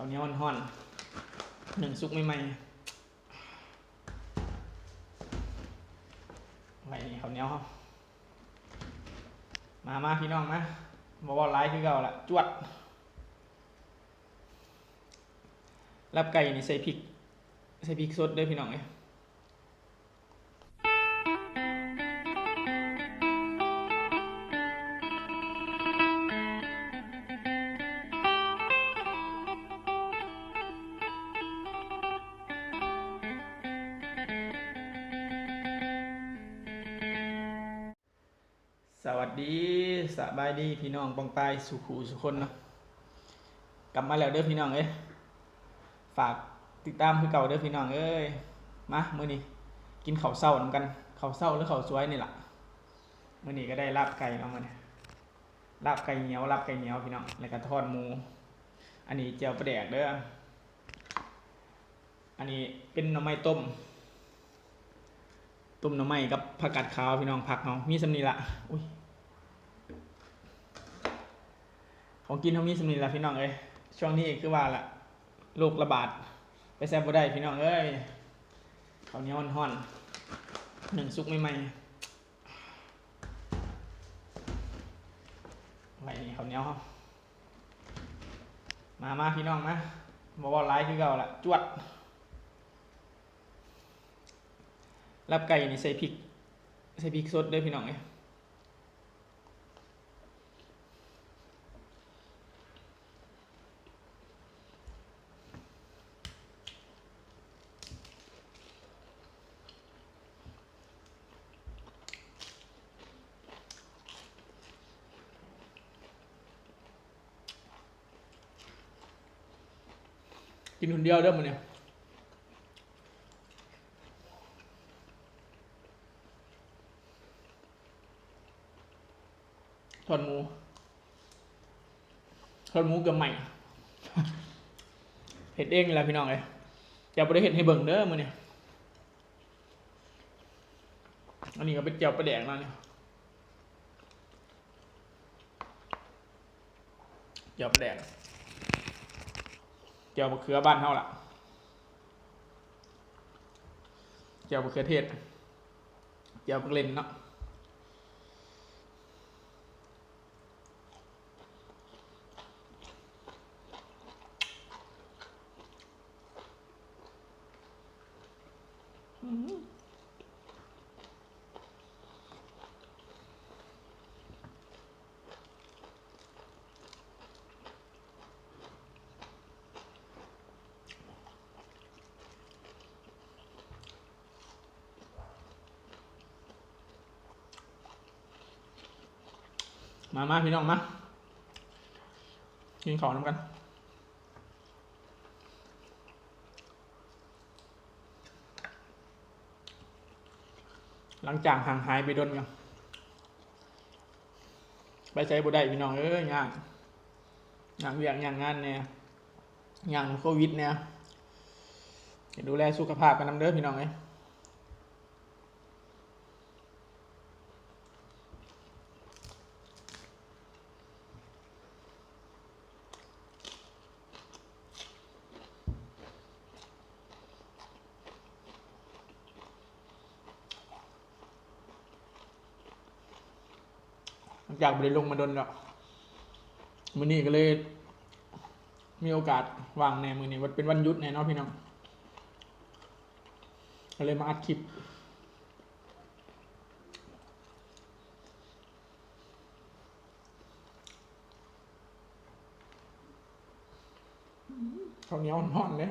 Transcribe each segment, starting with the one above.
ข้าวเหนียวห่อนๆหนึ่งซุกใหม่ๆไว้นี่ข้าวเหนียวครับมามาพี่น้องมาบอกว่าไลฟ์คือเก่าละจวดรับไก่นี่ใส่พริก ใส่พริกสดด้วยพี่น้องเอ้ย สวัสดีสบายดีพี่น้องปองปายสุขูสุคนเนาะกลับมาแล้วเด้อพี่น้องเอ้ยฝากติดตามคือเก่าเด้อพี่น้องเอ้ยมามื้อนี้กินข้าวเช้านำกันข้าวเช้าหรือข้าวสวยนี่ล่ะมื้อนี้ก็ได้ลาบไก่เนาะมื้อนี้ลาบไก่เหนียวลาบไก่เหนียวพี่น้องแล้วก็ทอดหมู อันนี้เจียวปลาแดกเด้ออันนี้เป็นหน่อไม้ต้ม ต้มน่อไม้กับผักกาดขาวพี่น้องผักเนาะมีสำนีละอุ้ยของกินเขามีสำนีละพี่น้องเอ้ยช่วงนี้คือว่าละโรคระบาดไปแซ่บบ่ได้พี่น้องเอ้ยข้าวเนียวห่อนๆหนึ่งซุกใหม่ๆไว้นี่ข้าวเนียครับมามาพี่น้องมาบอกว่าไลฟ์คือเก่าละจวด รับไก่นี่ใส่พริก ใส่พริกสดด้วยพี่น้องเอ้ยกินคนเดียวเด้อมันเนี่ย ทอดหมูทอดหมูกับใหม่เห็ดเองนี่แหละพี่น้องเลยจะไปได้เห็ดให้เบิ่งเด้อมือเนี่ยอันนี้ก็เป็นเจียวปลาแดงแล้วเนี่ยเจียวปลาแดงเจียวมะเขือบ้านเท่าล่ะเจียวมะเขือเทศเจียวปลาเล่นเนาะ มามาพี่น้องมา กินของน้ำกัน หลังจากห่างหายไปโดนกันไปใช้บุได้พี่น้องเอ้ยงานงานเวียกงานงานเนี่ยงานโควิดเนี่ยดูแลสุขภาพกันน้ำเด้อพี่น้องเอ้ย จากบริลงมาโดนแล้วมือนี้ก็เลย มีโอกาสวางแนมือนี้วันเป็นวันยุดแน่นาะพี่น้องก็เลยมาอัดคลิปข้าวเหนียวห่อนเลย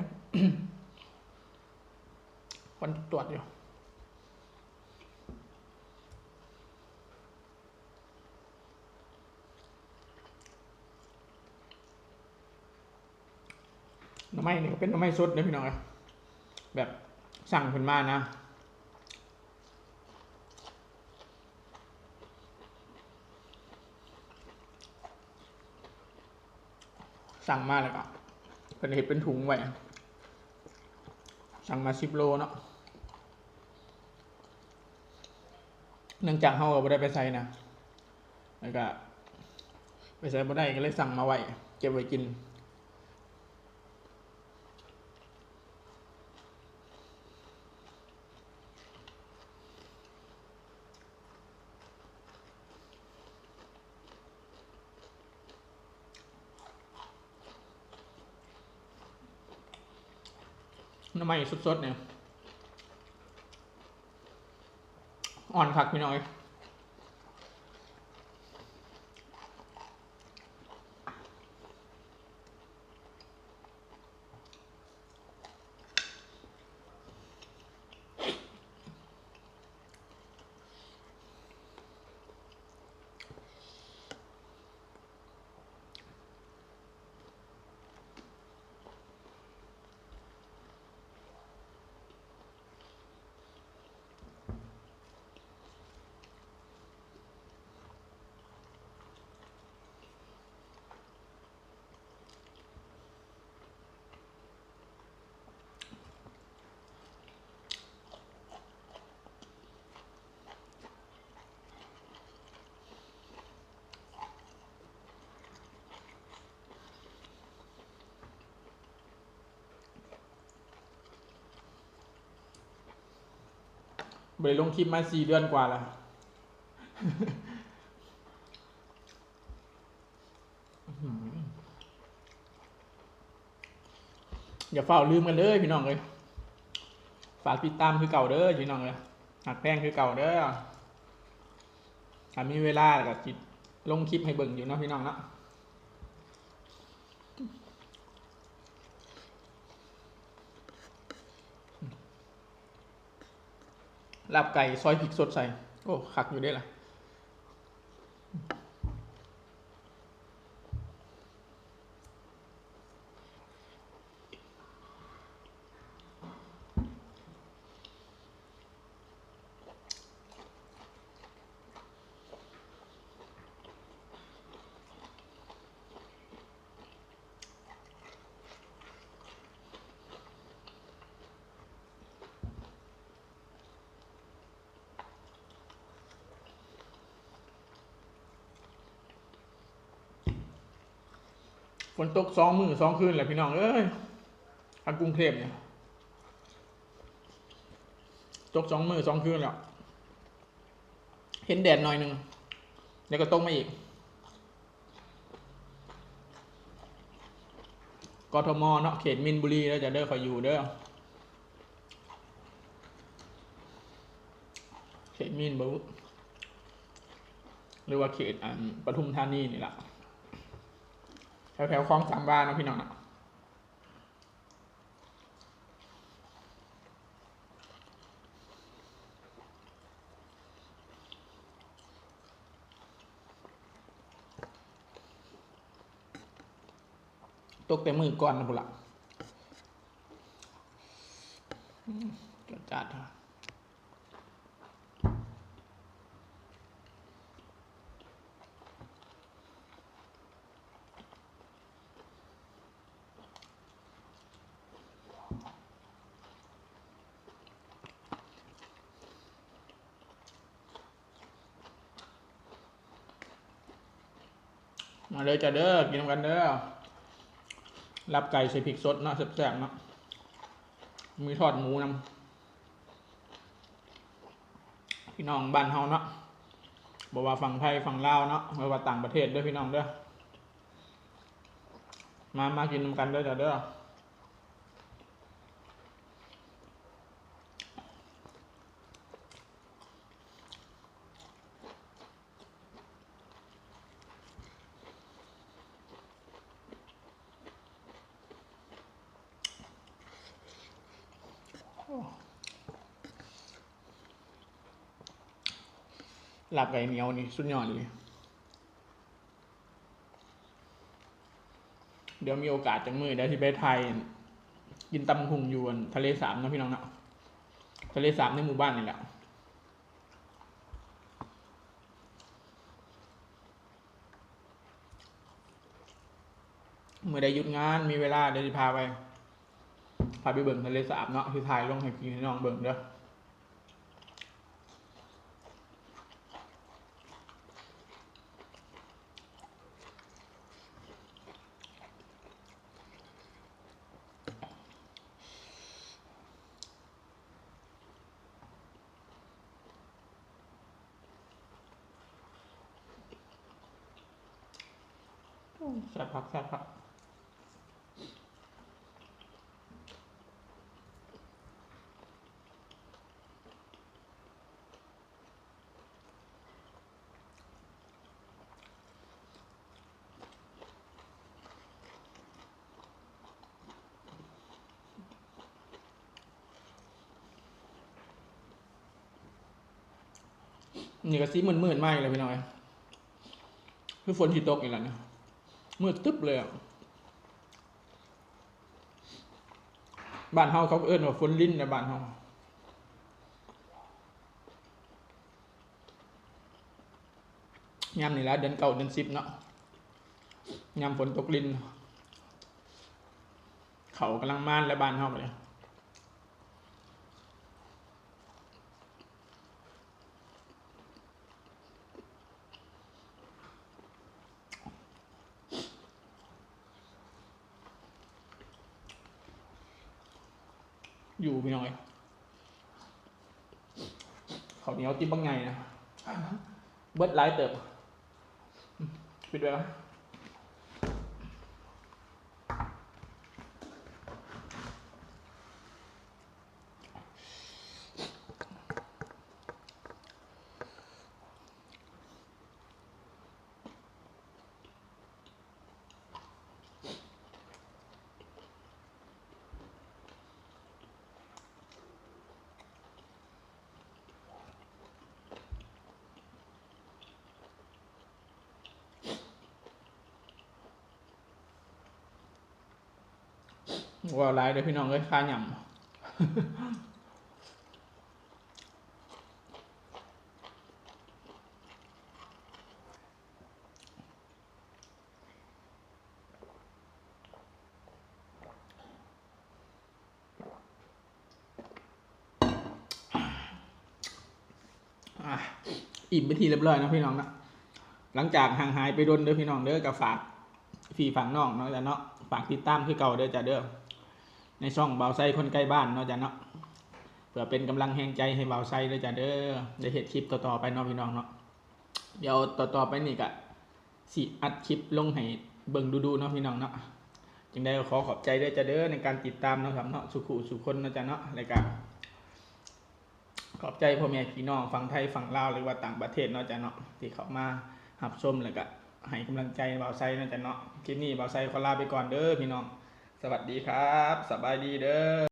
คนตรวจอยู่ หน่อไม้เนี่ก็เป็นหน่อไม้สดนะพี่น้องแบบสั่งขึ้นมานะสั่งมาแล้วก็เป็นเห็ดเป็นถุงไว้สั่งมาสิบโลเนาะเนื่องจากเฮาก็บ่ได้ไปใส่นะแล้วก็ไปใส่บ่ได้ก็เลยสั่งมาไว้เก็บไว้กิน น้ำมันสดๆเนี่ยอ่อนคักพี่น้อย บริลงคลิปมาสี่เดือนกว่าแล้ว อย่าเฝ้าลืมกันเลยพี่น้องเลย ฝากติดตามคือเก่าเด้อพี่น้องเลยหักแป้งคือเก่าเด้อถ้ามีเวลาก็จิตลงคลิปให้เบิ่งอยู่เนาะพี่น้องเนาะ ลาบไก่ซอยผิกสดใส่ โอ้ขักอยู่ได้ล่ะ นตกสองมือสองคืนแหละพี่น้องเอ้ยทางกรุงเทพเนี่ยตกสองมือสองคืนแล้ว เห็นแดดหน่อยหนึ่งแล้วก็ตกมาอีก กทมเนาะเขตมินบุรีแล้วจะเด้อคอยอยู่เด้อ เขตมินบุหรือว่าเขตอันปทุมธานีนี่แหละ แถวๆคลองสามวาเนาะพี่น้องนะตกแต่มือก่อนนะพุละอืมจัดจัดๆ มาเลยจะเด้อกินกันเด้อรับไก่ใส่พริกสดเนาะแซ่บๆเนาะมีทอดหมูนำพี่น้องบ้านเฮาเนาะบอกว่าฝั่งไทยฝั่งลาวเนาะไม่ว่าต่างประเทศด้วยพี่น้องเด้อมามากินกันเด้อจ้ะเด้อ หลับไก่เหนียวนี่สุดยอดเลยเดี๋ยวมีโอกาสจังมือได้ที่ไปไทยกินตำหุงยวนทะเลสาบนะพี่น้องเนาะทะเลสาบในหมู่บ้านนี่แหละเมื่อได้หยุดงานมีเวลาเดี๋ยวจะพาไปพาไปเบิ่งทะเลสาบเนาะที่ถ่ายลงให้พี่น้องเบิ่งเด้อ แซ่พักแซ่พักนี่ก็เหมือนๆมากเลยพี่น้อย คือฝนที่ตกอย่างนั้นนะ มืดตึ๊บเลยอะบ้านเฮาเขาเอิ้นว่าฝนลิ้นในะบ้านเฮายามนี่แล้วเดือนเก่าเดือนสิบเนาะยามฝนตกลิ้นเขากำลังม่านและบ้านเฮาเลยพี่น้อย เขาวเหนียวจิ้มบางไงนะเบิดหลายเติบอืมปิดไว้ปะ ว่าหลายเด้อพี่น้องเอ้ยค่าหย่ำอิ่มไปทีเรียบร้อยนะพี่น้องนะหลังจากห่างหายไปโดนเด้อพี่น้องเด้อกับฝากฝีฝังน้องเนาะจ้ะเนาะฝากติดตามคือเก่าเด้อจ้ะเด้อ ในช่องเบาไซคนใกล้บ้านเนาะจ้ะเนาะเพื่อเป็นกำลังแห่งใจให้เบาไซเด้จ้ะเด้อได้เห็ดคลิปต่อๆไปเนาะพี่น้องเนาะเดี๋ยวต่อๆไปนี่ก็สิอัดคลิปลงให้เบิ่งดูๆเนาะพี่น้องเนาะจึงได้ขอขอบใจด้อจ้ะเด้อในการติดตามเนาะครับเนาะสุขุสุคนเนาะจ้ะเนาะรายการขอบใจพ่อแม่พี่น้องฝั่งไทยฝั่งลาวหรือว่าต่างประเทศเนาะจ้ะเนาะที่เขามาหับชมแล้วก็ให้กำลังใจเบาไซเนาะจ้ะเนาะคลิปนี้เบาไซขอลาไปก่อนเด้อพี่น้อง สวัสดีครับสบายดีเด้อ